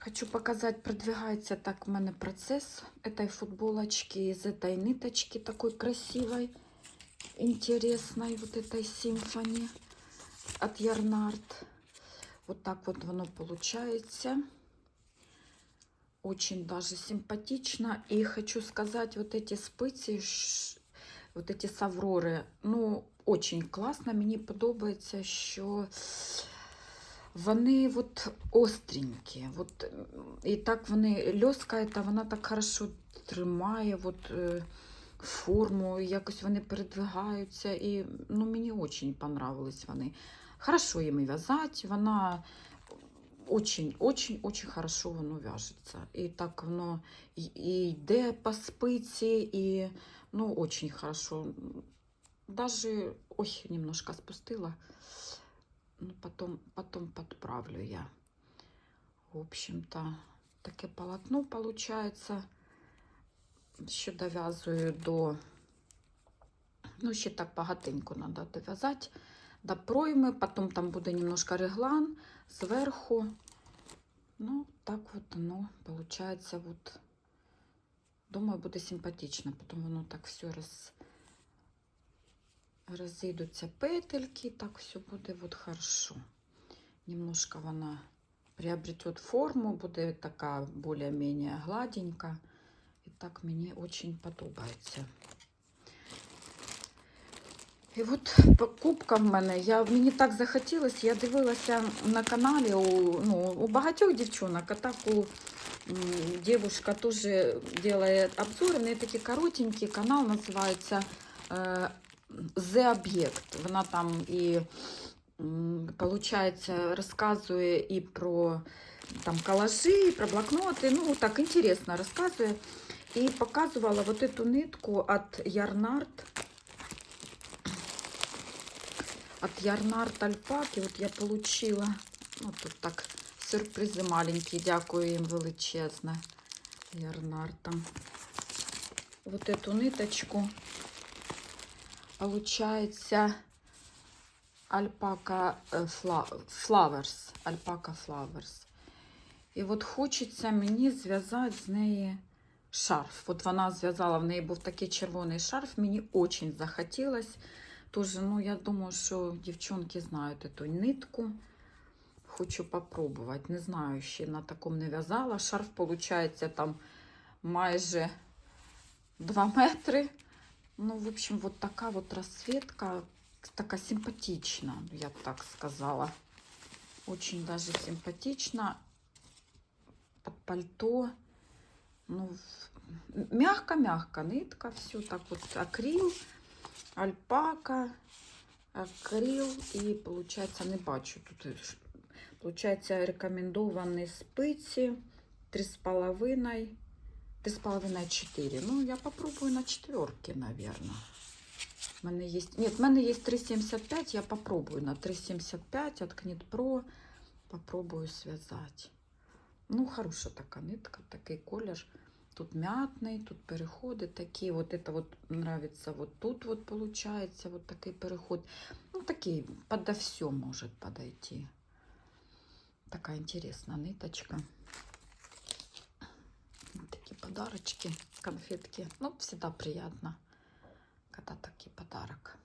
Хочу показать, продвигается так у меня процесс этой футболочки из этой ниточки такой красивой, интересной, вот этой симфони от Ярнард. Вот так вот оно получается. Очень даже симпатично. И хочу сказать, вот эти спиці, ш- вот эти саврори, ну, очень класно. Мені подобається, що вони от остренькі. От, і так вони, льоска, та вона так хорошо тримає от, е, форму, якось вони передвигаються. І ну, мені дуже понравились вони. Хорошо їм в'язати, вона очень, очень, очень хорошо воно в'яжеться. І так воно і, і йде по спиці, і ну, очень хорошо. Даже, ой, немножко спустила. Ну, потом, потом подправлю я. В общем-то, таке полотно получается. Ще дов'язую до, ну, ще так багатенько треба дов'язати до пройми, потім там буде немножко реглан зверху. Ну, так вот оно получается вот. Думаю, буде симпатично. Потім воно так все роз... розійдуться петельки, так все буде вот хорошо. Немножко вона приобретет форму, буде така более-менее гладенька. І так мені очень подобається. І от покупка в мене. Я, мені так захотілося, я дивилася на каналі у, ну, у багатьох дівчонок, а так у м, девушка теж делает обзори, в неї такі коротенькі, канал називається е, The Object. Вона там і м, получается, розказує і про там колажі, і про блокноти. Ну, так інтересно розказує. І показувала вот эту нитку от Ярнард. От Ярнард Альпаки. От я получила. Ну, тут так сюрпризи маленькі. Дякую їм величезне. Ярнартам. Вот эту ниточку. Получается альпака э, фла- flowers. Альпака flowers. І от хочеться мені зв'язати з неї шарф. От вона зв'язала, в неї був такий червоний шарф, мені дуже захотілося. Тож, ну, я думаю, що дівчонки знають цю нитку. Хочу попробувати. Не знаю, ще на такому не в'язала. Шарф, виходить, там майже 2 метри. Ну, в общем, вот така вот розцветка, така симпатична, я б так сказала. Очень даже симпатична. Под пальто. Ну, в- мягко-мягко нитка, все так вот акрил, альпака, акрил і, получается, не бачу тут. е, ш- Получается, рекомендовані спиці 3,5, 3,5-4. Ну, я попробую на четверке, наверное. У мене є... Нет, в мене є 3,75, я попробую на 3,75 от Knit Pro. Попробую зв'язати. Ну, хороша така нитка, такий колір. Тут мятний, тут переходи такі. Вот это вот нравится. Вот тут вот получается вот такой переход. Ну, такий подо все может подойти. Такая интересная ниточка. подарочки, конфетки. Ну, всегда приятно, когда такие подарок.